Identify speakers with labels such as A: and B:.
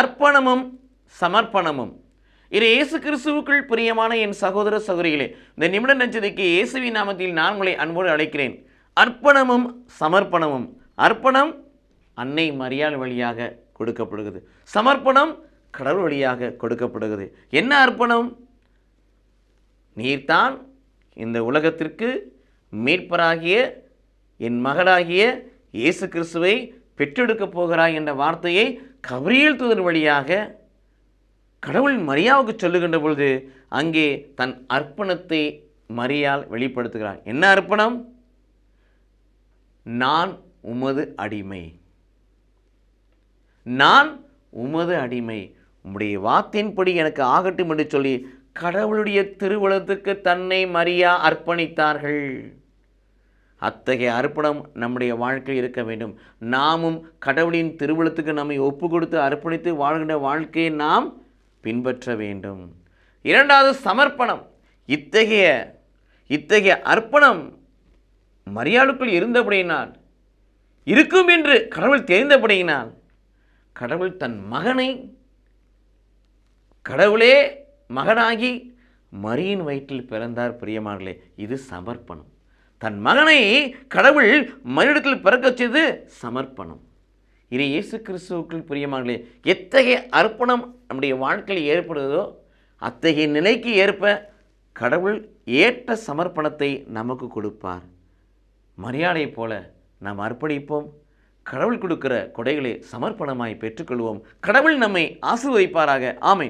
A: அர்ப்பணமும் சமர்ப்பணமும். இது இயேசு கிறிஸ்துவுக்குள் பிரியமான என் சகோதர சகோதரிகளே இந்த நிமிட நஞ்சதைக்கு இயேசுவின் நாமத்தில் நான் உங்களை அன்போடு அழைக்கிறேன். அர்ப்பணமும் சமர்ப்பணமும். அர்ப்பணம் அன்னை மரியாள் வழியாக கொடுக்கப்படுகிறது. சமர்ப்பணம் கடவுள் வழியாக கொடுக்கப்படுகிறது. என்ன அர்ப்பணம்? நீர்தான் இந்த உலகத்திற்கு மீட்பராகிய என் மகளாகிய இயேசு கிறிஸ்துவை பெற்றெடுக்கப் போகிறாய் என்ற வார்த்தையை கபரியல் தூதர் வழியாக கடவுள் மரியாவுக்கு சொல்லுகின்ற பொழுது அங்கே தன் அர்ப்பணத்தை மரியால் வெளிப்படுத்துகிறார். என்ன அர்ப்பணம்? நான் உமது அடிமை. நான் உமது அடிமை. உம்முடைய வாத்தின்படி எனக்கு ஆகட்டும் என்று சொல்லி கடவுளுடைய திருவுளத்துக்கு தன்னை மரியா அர்ப்பணித்தார்கள். அத்தகைய அர்ப்பணம் நம்முடைய வாழ்க்கையில் இருக்க வேண்டும். நாமும் கடவுளின் திருவிழத்துக்கு நம்மை ஒப்பு கொடுத்து அர்ப்பணித்து வாழ்கின்ற வாழ்க்கையை நாம் பின்பற்ற வேண்டும். இரண்டாவது சமர்ப்பணம். இத்தகைய இத்தகைய அர்ப்பணம் மரியாளுக்குள் இருந்தபடியினால் இருக்கும் என்று கடவுள் தெரிந்தபடியினால் கடவுள் தன் மகனை கடவுளே மகனாகி மரியின் வயிற்றில் பிறந்தார் பிரியமார்களே இது சமர்ப்பணம். தன் மகனை கடவுள் மனிதத்தில் பிறக்கச் செய்து சமர்ப்பணம். இனி இயேசு கிறிஸ்துவுக்குள் பிரியமானங்களே எத்தகைய அர்ப்பணம் நம்முடைய வாழ்க்கையில் ஏற்படுதோ அத்தகைய நிலைக்கு ஏற்ப கடவுள் ஏற்ற சமர்ப்பணத்தை நமக்கு கொடுப்பார். மரியாதையைப் போல நாம் அர்ப்பணிப்போம். கடவுள் கொடுக்கிற கொடைகளை சமர்ப்பணமாய் பெற்றுக்கொள்வோம். கடவுள் நம்மை ஆசிர்வதிப்பாராக. ஆமை